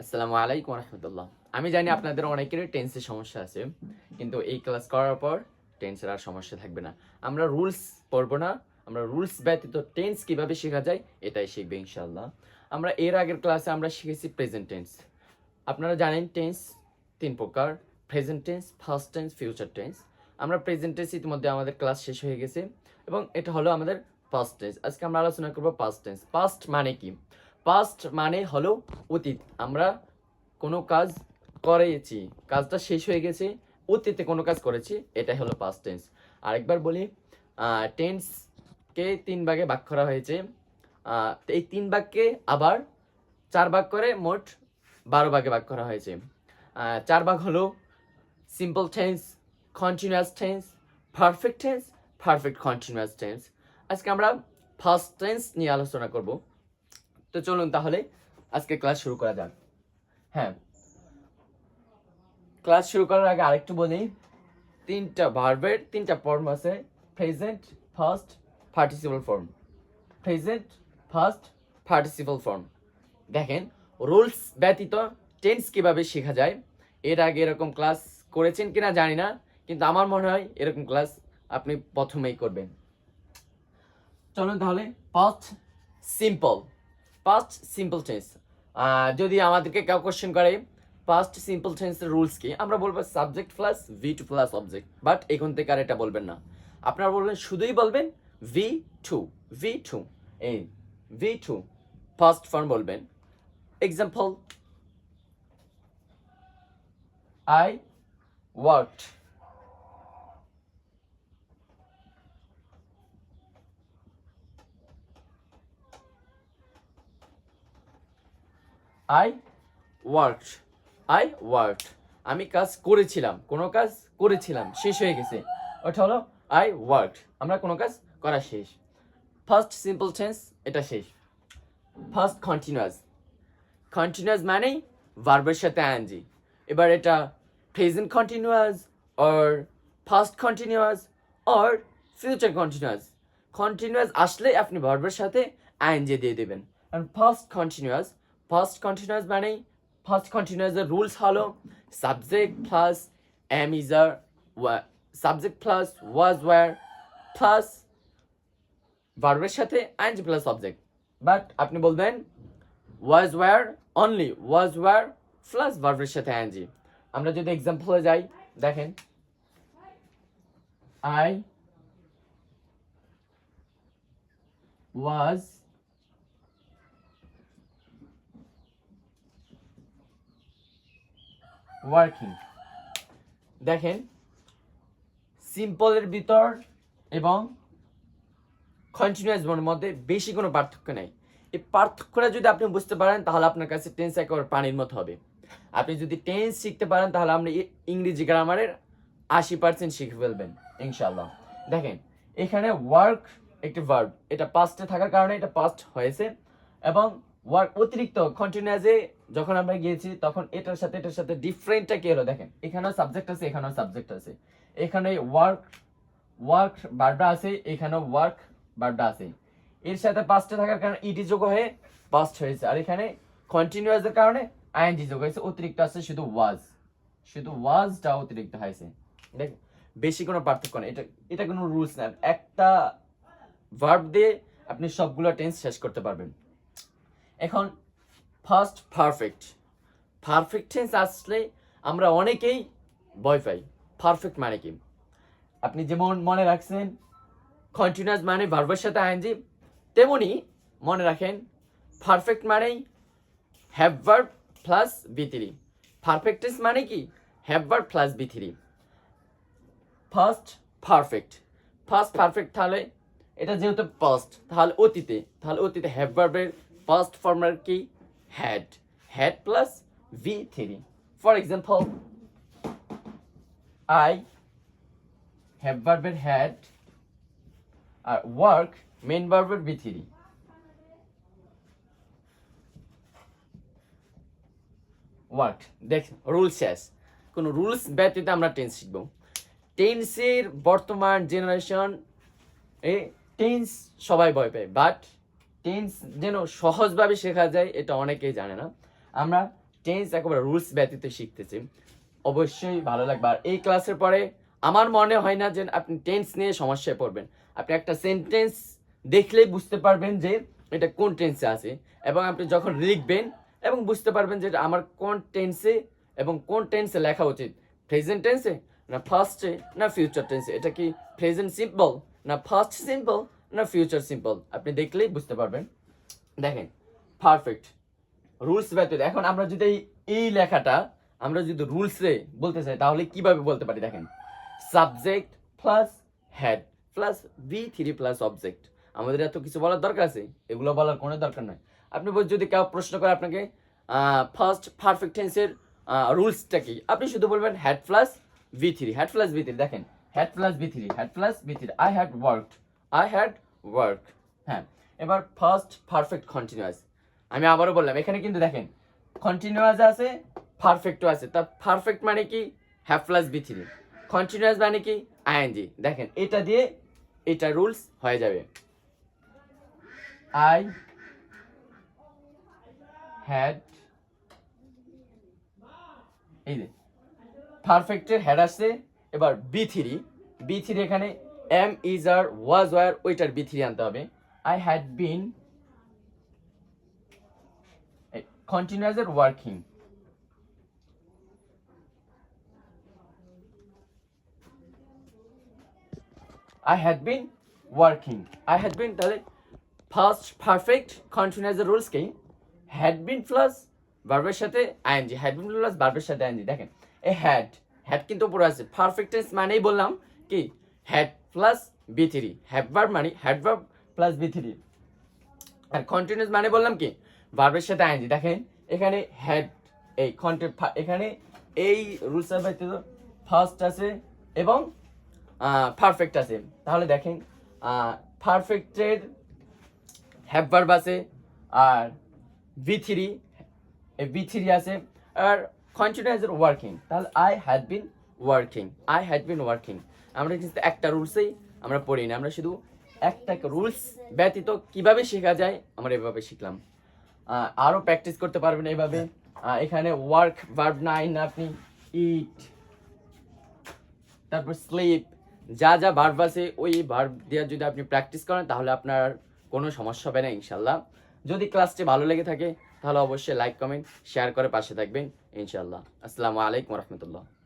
আসসালামু আলাইকুম রহমতুল্লাহ। আমি জানি আপনাদের অনেকেরই টেন্সের সমস্যা আছে, কিন্তু এই ক্লাস করার পর টেন্সের আর সমস্যা থাকবে না। আমরা রুলস পড়ব না, আমরা রুলস ব্যতীত টেন্স কীভাবে শেখা যায়, এটাই শিখবে ইনশাল্লাহ আমরা এর আগের ক্লাসে আমরা শিখেছি প্রেজেন্ট টেন্স আপনারা জানেন টেন্স তিন প্রকার present tense past tense future tense আমরা প্রেজেন্ট টেন্স ইতিমধ্যে আমাদের ক্লাস শেষ হয়ে গেছে, এবং এটা হলো আমাদের পাস্ট টেন্স আজকে আমরা আলোচনা করব পাস্ট টেন্স পাস্ট মানে কি? পাস্ট মানে হলো অতীত। আমরা কোনো কাজ করেছি, কাজটা শেষ হয়ে গেছে, অতীতে কোনো কাজ করেছি, এটাই হলো পাস্ট টেন্স আরেকবার বলি টেন্সকে তিন ভাগে ভাগ করা হয়েছে। এই তিন ভাগকে আবার চার ভাগ করে মোট বারো ভাগে ভাগ করা হয়েছে। চার ভাগ হলো simple tense continuous tense perfect tense perfect continuous tense আজকে আমরা ফার্স্ট টেন্স নিয়ে আলোচনা করব। তো চলুন তাহলে আজকে ক্লাস শুরু করা যাক। হ্যাঁ। ক্লাস শুরু করার আগে আরেকটু বলি, তিনটা ভার্বের তিনটা ফর্ম আছে present past participle form present past participle form দেখেন রুলস ব্যতীত টেন্স কীভাবে শেখা যায়, এর আগে এরকম ক্লাস করেছেন কিনা জানি না, কিন্তু আমার মনে হয় এরকম ক্লাস আপনি প্রথমেই করবেন। চলুন তাহলে past simple past simple tense যদি আমাদেরকে কেউ কোশ্চেন করে পাস্ট সিম্পল টেন্সের রুলস কি? আমরা বলব subject plus V two plus object but এখান থেকে আর এটা বলবেন না। আপনারা বলবেন, শুধুই বলবেন ভি টু ভি টু এই ভি টু ফার্স্ট ফর্ম বলবেন। Example I worked I worked I worked আমি কাজ করেছিলাম, কোনো কাজ করেছিলাম, শেষ হয়ে গেছে। ওটা হলো আই ওয়ার্কড আমরা কোনো কাজ করা শেষ। ফার্স্ট সিম্পল টেন্স এটা শেষ। ফার্স্ট কন্টিনিউয়াস কন্টিনিউয়াস মানেই ভার্বের সাথে আইএনজি এবার এটা present continuous or past continuous or future continuous continuous আসলে আপনি ভার্বের সাথে আইএনজি দিয়ে দেবেন। আর ফার্স্ট কন্টিনিউয়াস ফার্স্ট কন্টিনিউয়াস মানেই ফার্স্ট কন্টিনিউয়াসের রুলস হলো subject plus am is are subject plus was were plus ভার্বের সাথে আইএনজি প্লাস অবজেক্ট বাট আপনি বলবেন was were only was were plus ভার্বের সাথে আইএনজি আমরা যদি এক্সাম্পলে যাই, দেখেন আই ওয়াজ ওয়ার্কিং দেখেন সিম্পলের ভিতর এবং কন্টিনিউয়াস মনের মধ্যে বেশি কোনো পার্থক্য নেই। এই পার্থক্যটা যদি আপনি বুঝতে পারেন, তাহলে আপনার কাছে টেন্স একেবারে পানির মতো হবে। আপনি যদি টেন্স শিখতে পারেন, তাহলে আপনি ইংরেজি গ্রামারের আশি পার্সেন্ট শিখে ফেলবেন ইনশাল্লাহ দেখেন, এখানে ওয়ার্ক একটি ভার্ব এটা পাস্টে থাকার কারণে এটা পাস্ট হয়েছে এবং ওয়ার্ক অতিরিক্ত কন্টিনিউয়াসে যখন আমরা গিয়েছি, তখন এটার সাথে এটার সাথে ডিফারেন্টটা কি হলো? দেখেন, এখানেও সাবজেক্ট আছে, এখানেও সাবজেক্ট আছে। এখানে ওয়ার্ক ওয়ার্ক বারটা আছে, এখানেও ওয়ার্ক বারটা আছে। এর সাথে পাস্টে থাকার কারণে ইডি যোগ হয়ে পাস্ট হয়েছে। আর এখানে কন্টিনিউয়াস এর কারণে আইএনজি যোগ হয়েছে, অতিরিক্ত আছে শুধু ওয়াজ শুধু ওয়াজটা অতিরিক্ত হয়েছে। দেখ বেশি কোনো পার্থক্য নেই। এটা এটা কোনো রুলস না। একটা ভার্ব দিয়ে আপনি সবগুলো টেন্স শেষ করতে পারবেন। এখন ফার্স্ট পারফেক্ট পারফেক্ট টেন্স আসলে আমরা অনেকেই ভয় পাই। পারফেক্ট মানে কি? আপনি যেমন মনে রাখছেন কন্টিনিউয়াস মানে ভার্বের সাথে আইএনজি তেমনি মনে রাখেন পারফেক্ট মানেই have verb plus V three perfect tense মানে কি? Have verb plus V three past perfect past perfect তাহলে এটা যেহেতু পাস্ট তাহলে অতীতে তাহলে অতীতে হ্যাভ ভার্বের ফার্স্ট ফর্মার কি? Had plus V three for example I have ভার্বের হ্যাড আর ওয়ার্ক মেন ভার্বের ভি থ্রি ওয়ার্ক দেখ রুলস শেষ. কোনো রুলস ব্যতীত আমরা টেন্স শিখব। টেন্সের বর্তমান জেনারেশন এ টেন্স সবাই ভয় পায় বাট টেন্স যেন সহজভাবে শেখা যায়, এটা অনেকেই জানে না। আমরা টেন্স একেবারে রুলস ব্যতীত শিখতেছি। অবশ্যই ভালো লাগবে। আর এই ক্লাসের পরে আমার মনে হয় না যে আপনি টেন্স নিয়ে সমস্যায় পড়বেন। আপনি একটা সেন্টেন্স দেখলেই বুঝতে পারবেন যে এটা কোন টেন্সে আছে। এবং আপনি যখন লিখবেন এবং বুঝতে পারবেন যে এটা আমার কোন টেন্সে এবং কোন টেন্সে লেখা উচিত। প্রেজেন্ট টেন্সে না ফার্স্টে না ফিউচার টেন্সে এটা কি প্রেজেন্ট সিম্পল না ফার্স্ট সিম্পল না ফিউচার সিম্পল আপনি দেখলেই বুঝতে পারবেন। দেখেন পারফেক্ট রুলস ব্যতীত এখন আমরা যদি এই- লেখাটা, আমরা যদি রুলসে বলতে চাই, তাহলে কীভাবে বলতে পারি, দেখেন? Subject plus had plus V three plus object আমাদের এত কিছু বলার দরকার আছে? এগুলো বলার কোনো দরকার নাই। আপনি যদি কেউ প্রশ্ন করে আপনাকে ফার্স্ট পারফেক্ট টেন্সের রুলসটা কি? আপনি শুধু বলবেন had plus V three had plus V three দেখেন had plus V three had plus V three I had work I had work হ্যাঁ এবার ফার্স্ট পারফেক্ট কন্টিনিউয়াস আমি আবারও বললাম, এখানে কিন্তু দেখেন কন্টিনিউয়াস আছে পারফেক্টও আছে। তা পারফেক্ট মানে কি? Have plus V three continuous মানে কি? আইএনজি দেখেন, এটা দিয়ে এটা রুলস হয়ে যাবে। আই হ্যাড এই যে পারফেক্টের হেড আসছে, এবার বি থ্রি বি থ্রি এখানে am is are was were ওইটার বি থ্রি আনতে হবে। আই হ্যাড বিন continuous এর working I had been working I had been তাহলে ফার্স্ট পারফেক্ট কন্টিনিউয়াস এর রুলস কি? Had been প্লাস ভার্বের সাথে ing had been প্লাস ভার্বের সাথে ing দেখেন এ had had কিন্তু পুরো আছে। পারফেক্ট টেন্স মানেই বললাম কি? Had plus V three have verb মানে verb প্লাস বি থ্রি আর কন্টিনিউয়াস মানে বললাম কি? ভার্বের সাথে আইনজি দেখেন। এখানে হেড এই কন্টে এখানে এই রুলস ব্যতীত ফার্স্ট আছে এবং পারফেক্ট আছে। তাহলে দেখেন পারফেক্টের হ্যাভ ভার্ব আছে, আর বি থ্রি বি থ্রি আছে, আর কন্টিনিউয়াস ওয়ার্কিং তাহলে I had been working I had been working আমরা কিন্তু একটা রুলসেই আমরা পড়ি না আমরা শুধু একটা রুলস ব্যতীত কীভাবে শেখা যায় আমরা এভাবে শিখলাম। আহ, আরও প্র্যাকটিস করতে পারবেন এইভাবে। এখানে ওয়ার্ক ভার্ব নাইন আপনি ইট তারপর স্লিপ যা যা ভার্ব আছে ওই ভার্ব দিয়ে যদি আপনি প্র্যাকটিস করেন তাহলে আপনার কোনো সমস্যা হবে না ইনশাল্লাহ যদি ক্লাসটি ভালো লেগে থাকে তাহলে অবশ্যই লাইক কমেন্ট শেয়ার করে পাশে থাকবেন ইনশাল্লাহ আসসালামু আলাইকুম রহমতুল্লাহ।